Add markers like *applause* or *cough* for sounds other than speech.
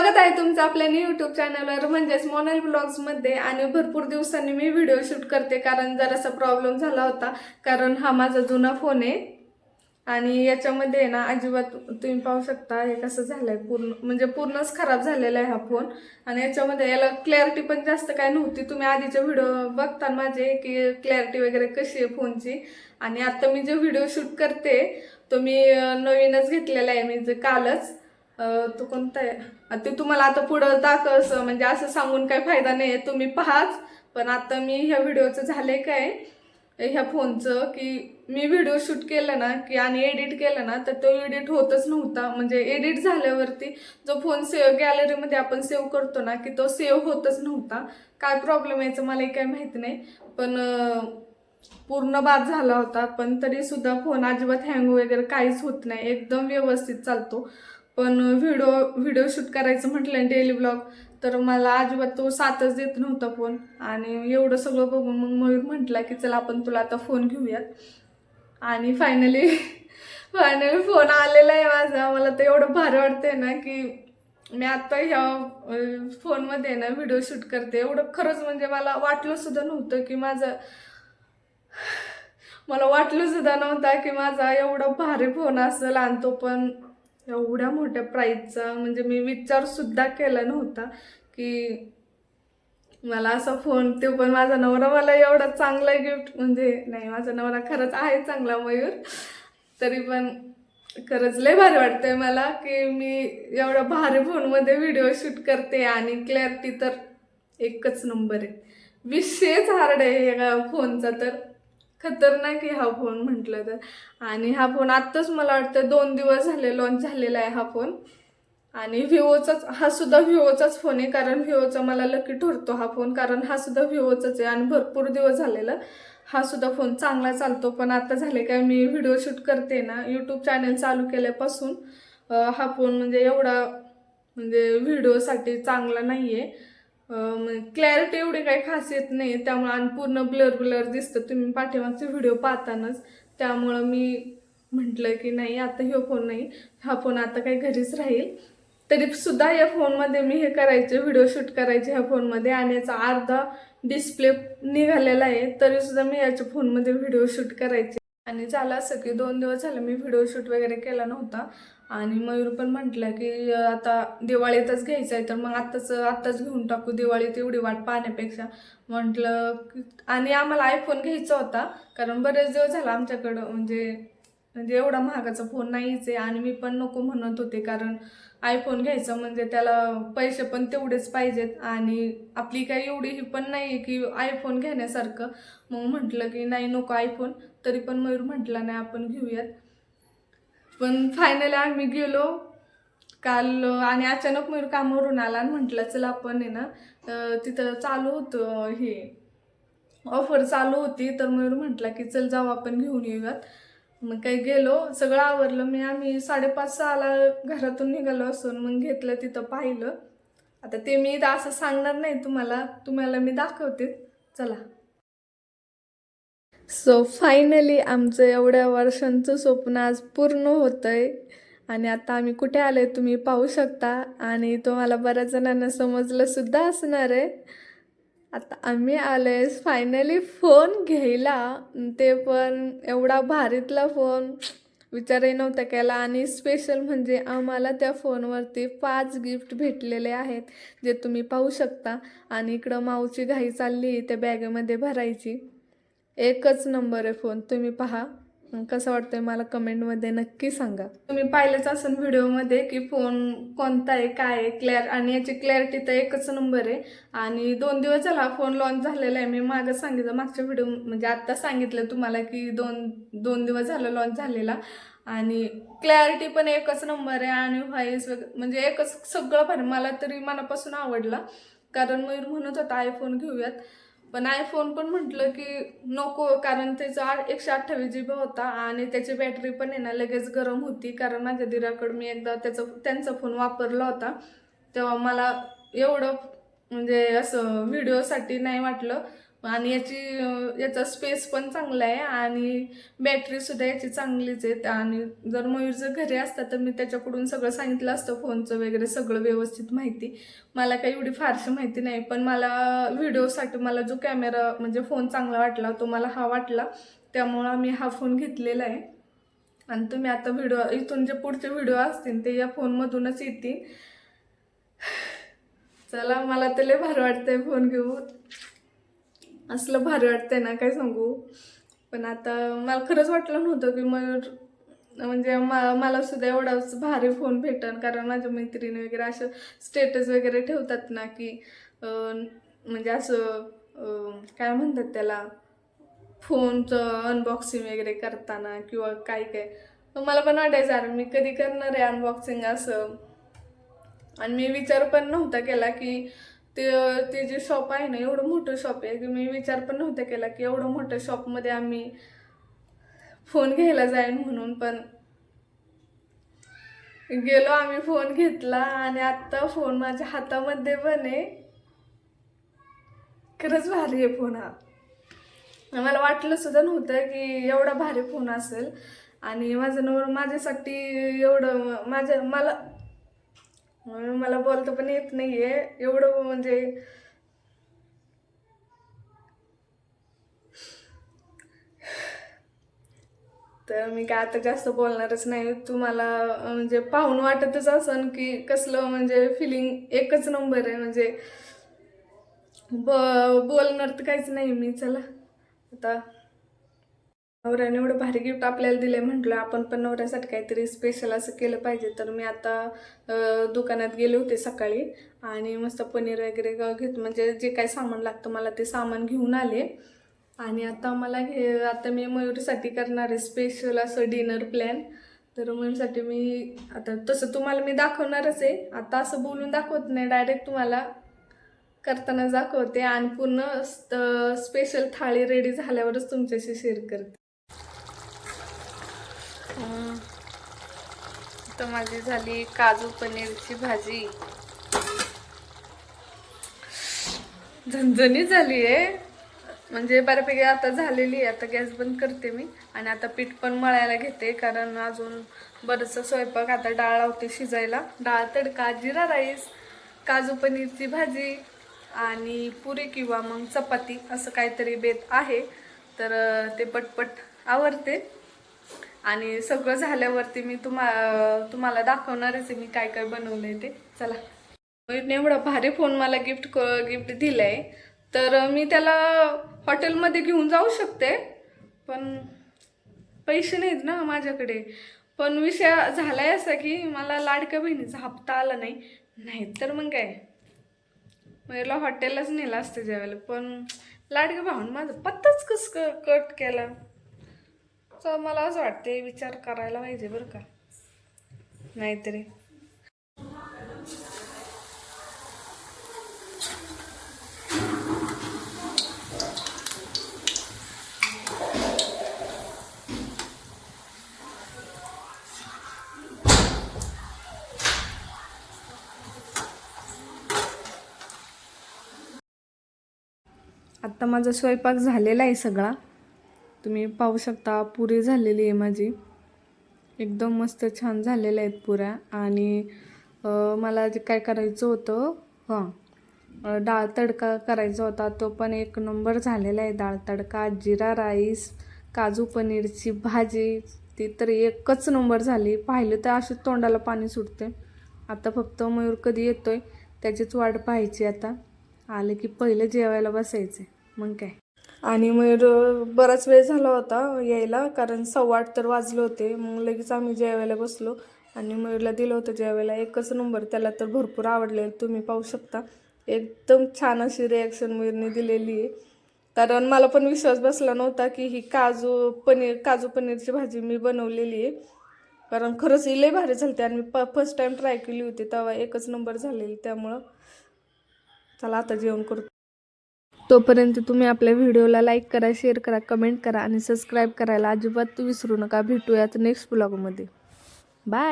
स्वागत आहे तुमचं आपल्या यूट्यूब चॅनलवर म्हणजेच मोनल ब्लॉग्समध्ये आणि भरपूर दिवसांनी मी व्हिडिओ शूट करते कारण जरासा प्रॉब्लेम झाला होता. कारण हा माझा जुना फोन आहे. आणि याच्यामध्ये आहे ना अजिबात तुम्ही पाहू शकता हे कसं झालं आहे पूर्ण म्हणजे पूर्णच खराब झालेला आहे हा फोन आणि याच्यामध्ये याला क्लॅरिटी पण जास्त काय नव्हती. तुम्ही आधीचे व्हिडिओ बघता माझे की क्लॅरिटी वगैरे कशी आहे फोनची आणि आत्ता मी जे व्हिडिओ शूट करते तो मी नवीनच घेतलेला आहे. मी जे कालच तो कोणता आहे? ते तुम्हाला आता पुढं दाखव म्हणजे असं सांगून काही फायदा नाही आहे तुम्ही पहाच. पण आता मी ह्या व्हिडिओचं झालं आहे काय? ह्या फोनचं की मी व्हिडिओ शूट केलं ना की आणि एडिट केलं ना तर तो एडिट होतच नव्हता. म्हणजे एडिट झाल्यावरती जो फोन सेव्ह गॅलरीमध्ये आपण सेव्ह करतो ना की तो सेव्ह होतच नव्हता. काय प्रॉब्लेम यायचं मलाही काही माहीत नाही. पण पूर्ण बाद झाला होता. पण तरीसुद्धा फोन अजिबात हँग वगैरे काहीच होत नाही. एकदम व्यवस्थित चालतो. पण व्हिडिओ व्हिडिओ शूट करायचं म्हटलं डेली ब्लॉग तर मला अजिबात तो साथच देत नव्हता फोन आणि एवढं सगळं बघून मग मयूर म्हटला की चला आपण तुला आता फोन घेऊयात. आणि फायनली फायनली फोन आलेला आहे माझा. मला तर एवढं भारी वाटतंय ना की मी आत्ता ह्या फोनमध्ये ना व्हिडिओ शूट करते. एवढं खरंच म्हणजे मला वाटलं सुद्धा नव्हतं की माझं *sighs* मला वाटलं सुद्धा नव्हता की माझा एवढा भारी फोन असेल आणि तो पण एवढ्या मोठ्या प्राईजचा म्हणजे मी विचारसुद्धा केला नव्हता की मला असा फोन ते पण माझा नवरा मला एवढा चांगला गिफ्ट म्हणजे नाही माझा नवरा खरंच आहे चांगला मयूर तरी पण खरंच लय भारी वाटतंय मला की मी एवढ्या भारी फोनमध्ये व्हिडिओ शूट करते आणि क्लॅरिटी तर एकच नंबर आहे. विशेष हार्ड आहे या फोनचा तर. खतरनाक आहे हा फोन म्हटलं तर. आणि हा फोन आत्ताच मला वाटतं दोन दिवस झाले लॉन्च झालेला आहे हा फोन. आणि व्हिवोचाच हा सुद्धा व्हिवोचाच फोन आहे कारण व्हिवोचा मला लकी ठरतो हा फोन कारण हा सुद्धा व्हिवोचाच आहे आणि भरपूर दिवस झालेला हा सुद्धा फोन चांगला चालतो. पण आता झाले काय मी व्हिडिओ शूट करते ना यूट्यूब चॅनल चालू केल्यापासून हा फोन म्हणजे एवढा म्हणजे व्हिडिओसाठी चांगला नाही आहे क्लॅरिटी एवढी काही खास येत नाही. त्यामुळे आणि पूर्ण ब्लर ब्लर दिसतं. तुम्ही पाठीमागचे व्हिडिओ पाहतानाच. त्यामुळं मी म्हटलं की नाही आता हे फोन नाही. हा फोन आता काही घरीच राहील. तरी सुद्धा या फोनमध्ये मी हे करायचे व्हिडिओ शूट करायचे ह्या फोनमध्ये आणि याचा अर्धा डिस्प्ले निघालेला आहे. तरीसुद्धा मी याच्या फोनमध्ये व्हिडिओ शूट करायचे. आणि झालं असं की दोन दिवस झालं मी व्हिडिओ शूट वगैरे केला नव्हता. आणि मयूर पण म्हटलं की आता दिवाळीतच घ्यायचं आहे तर मग आत्ताच आत्ताच घेऊन टाकू. दिवाळीत एवढी वाट पाहण्यापेक्षा. म्हटलं आणि आम्हाला आयफोन घ्यायचा होता कारण बरेच दिवस झाला आमच्याकडं म्हणजे म्हणजे एवढा महागाचा फोन नाहीच. आहे आणि मी पण नको म्हणत होते कारण आयफोन घ्यायचं म्हणजे त्याला पैसे पण तेवढेच पाहिजेत. आणि आपली काही एवढी ही पण नाही आहे की आयफोन घेण्यासारखं. मग म्हटलं की नाही नको आयफोन तरी पण मयूर म्हटला नाही आपण घेऊयात. पण फायनली आम्ही गेलो. काल आणि अचानक मयूर कामावरून आला आणि म्हटलं चला आपण आहे ना तिथं चालू होतं हे ऑफर चालू होती. तर मयूर म्हटला की चल जाऊ आपण घेऊन येऊयात. मग काही गेलो. सगळं आवरलं. मी आम्ही साडेपाच सहाला घरातून निघालो असून मग घेतलं तिथं पाहिलं. आता ते मी असं सांगणार नाही तुम्हाला. तुम्हाला मी दाखवते. चला. सो फायनली आमचं एवढ्या वर्षांचं स्वप्न आज पूर्ण होतं आहे आणि आता आम्ही कुठे आले तुम्ही पाहू शकता. आणि तुम्हाला बऱ्याच जणांना समजलंसुद्धा असणार आहे. आता आम्ही आलोय फायनली फोन घ्यायला. ते पण एवढा भारीतला फोन विचारही नव्हता केला. आणि स्पेशल म्हणजे आम्हाला त्या फोनवरती पाच गिफ्ट भेटलेले आहेत जे तुम्ही पाहू शकता. आणि इकडं माऊची घाई चालली आहे त्या बॅगेमध्ये भरायची. एकच नंबर आहे फोन. तुम्ही पहा. कसं वाटतंय मला कमेंटमध्ये नक्की सांगा. तुम्ही पाहिलंच असेल व्हिडिओमध्ये की फोन कोणता आहे काय आहे क्लॅर आणि याची क्लॅरिटी तर एकच नंबर आहे. आणि दोन दिवस झाला फोन लॉन्च झालेला आहे. मी मागं सांगितलं मागच्या व्हिडिओ म्हणजे आत्ता सांगितलं तुम्हाला की दोन दोन दिवस झालं लॉन्च झालेला. आणि क्लॅरिटी पण एकच नंबर आहे आणि व्हॉइस वगैरे म्हणजे एकच सगळं भारी. मला तरी मनापासून आवडला. कारण मयूर म्हणत होता आयफोन घेऊयात. पण आयफोन पण म्हटलं की नको कारण त्याचा आठ- एकशे अठ्ठावीस जी बी होता आणि त्याची बॅटरी पण आहे ना लगेच गरम होती. कारण माझ्या दिराकडं मी एकदा त्याचा त्यांचा फोन वापरला होता. तेव्हा मला एवढं म्हणजे असं व्हिडिओसाठी नाही वाटलं. आणि याची याचा स्पेस पण चांगला आहे आणि बॅटरी सुद्धा याची चांगलीच आहे. आणि जर मयूर जर घरी असता तर मी त्याच्याकडून सगळं सांगितलं असतं फोनचं वगैरे सगळं व्यवस्थित माहिती. मला काही एवढी फारशी माहिती नाही पण मला व्हिडिओसाठी मला जो कॅमेरा म्हणजे फोन चांगला वाटला तो मला हा वाटला. त्यामुळं मी हा फोन घेतलेला आहे. आणि तुम्ही आता व्हिडिओ इथून जे पुढचे व्हिडिओ असतील ते या फोनमधूनच येतील. चला मला तर लय भारी वाटतंय फोन घेऊन. असलं भारी वाटतंय ना काय सांगू? पण आता मला खरंच वाटलं नव्हतं की मयूर म्हणजे मा मला सुद्धा एवढाच भारी फोन भेटन. कारण माझ्या मैत्रिणी वगैरे असं स्टेटस वगैरे ठेवतात ना की म्हणजे असं काय म्हणतात त्याला? फोनचं अनबॉक्सिंग वगैरे करताना किंवा काय काय. मला पण वाटायचं अरे मी कधी करणार आहे अनबॉक्सिंग असं. आणि मी विचार पण नव्हता केला की ते ते जे शॉप आहे ना एवढं मोठं शॉप आहे. की मी विचार पण नव्हता केला की एवढं मोठं शॉपमध्ये आम्ही फोन घ्यायला जाईन म्हणून पण गेलो आम्ही फोन घेतला आणि आत्ता फोन माझ्या हातामध्ये पण आहे. खरंच भारी आहे फोन हा. मला वाटलं सुद्धा नव्हतं की एवढा भारी फोन असेल. आणि माझं नवर माझ्यासाठी एवढं माझ्या मला मला बोलता पण येत नाही आहे एवढं म्हणजे तर मी काय आता जास्त बोलणारच नाही. तुम्हाला म्हणजे पाहून वाटतच असन की कसलं म्हणजे फिलिंग एकच नंबर आहे. म्हणजे ब बोलणार तर काहीच नाही मी. चला आता नवऱ्याने एवढं भारी गिफ्ट आपल्याला दिले म्हटलं आपण पण नवऱ्यासाठी काहीतरी स्पेशल असं केलं पाहिजे. तर मी आता दुकानात गेले होते सकाळी आणि मस्त पनीर वगैरे घेत म्हणजे जे काही सामान लागतं मला ते सामान घेऊन आले. आणि आता मला घे आता मी मयूरसाठी करणार आहे स्पेशल असं डिनर प्लॅन तर मयूरसाठी मी आता तसं तुम्हाला मी दाखवणारच आहे. आता असं बोलून दाखवत नाही डायरेक्ट तुम्हाला करताना दाखवते. आणि पूर्ण स्पेशल थाळी रेडी झाल्यावरच तुमच्याशी शेअर करते. तर माझी झाली काजू पनीरची भाजी. झणझणी झाली आहे. म्हणजे बऱ्यापैकी आता झालेली आहे. आता गॅस बंद करते मी आणि आता पीठ पण मळायला घेते. कारण अजून बरंचसं स्वयंपाक आता डाळ लावते शिजायला. डाळ तडका जिरा राईस काजू पनीरची भाजी आणि पुरी किंवा मग चपाती असं काहीतरी बेत आहे. तर ते पटपट आवडते आणि सगळं झाल्यावरती मी तुम्हा तुम्हाला दाखवणारच आहे मी काय काय बनवलंय ते. चला. मयूरने एवढा भारी फोन मला गिफ्ट क गिफ्ट दिलंय. तर मी त्याला हॉटेलमध्ये घेऊन जाऊ शकते. पण पैसे नाहीत ना माझ्याकडे. पण विषय झाला आहे असा की मला लाडक्या बहिणीचा हप्ता आला नाही. नाही तर मग काय? मयूरला हॉटेललाच नेलं असतं ज्यावेळेला. पण लाडक्या भाऊन माझा पत्ताच कस कट केला. तर मला असं वाटते विचार करायला पाहिजे बरं का. नाहीतरी. आत्ता माझा स्वयंपाक झालेला आहे सगळा. तुम्ही पाहू शकता पुरी झालेली आहे माझी. एकदम मस्त छान झालेल्या आहेत पुऱ्या. आणि मला जे काय करायचं होतं हां डाळ तडका करायचा होता. तो पण एक नंबर झालेला आहे डाळ तडका जिरा राईस काजू पनीरची भाजी. ती तर एकच नंबर झाली. पाहिलं तर अशी तोंडाला पाणी सुटते आता फक्त मयूर कधी येतोय त्याचीच वाट पाहायची आता. आले की पहिले जेवायला बसायचं मग काय? आणि मयूर बराच वेळ झाला होता यायला कारण सव्वा आठ तर वाजले होते. मग लगेच आम्ही जेवायला बसलो आणि मयूरला दिलं होतं जेवायला. एकच नंबर त्याला तर भरपूर आवडले. तुम्ही पाहू शकता. एकदम छान अशी रिॲक्शन मयूरने दिलेली आहे. कारण मला पण विश्वास बसला नव्हता की ही काजू पनीर काजू पनीरची भाजी मी बनवलेली आहे. कारण खरंच लई भारी झाली आणि मी प फर्स्ट टाईम ट्राय केली होती तेव्हा एकच नंबर झालेली त्यामुळं. चला आता जेवण करतो. तोपर्यंत तुम्ही आपल्या व्हिडिओला लाईक करा शेअर करा कमेंट करा आणि सबस्क्राईब करायला अजिबात विसरू नका. भेटूयात नेक्स्ट ब्लॉगमध्ये. बाय.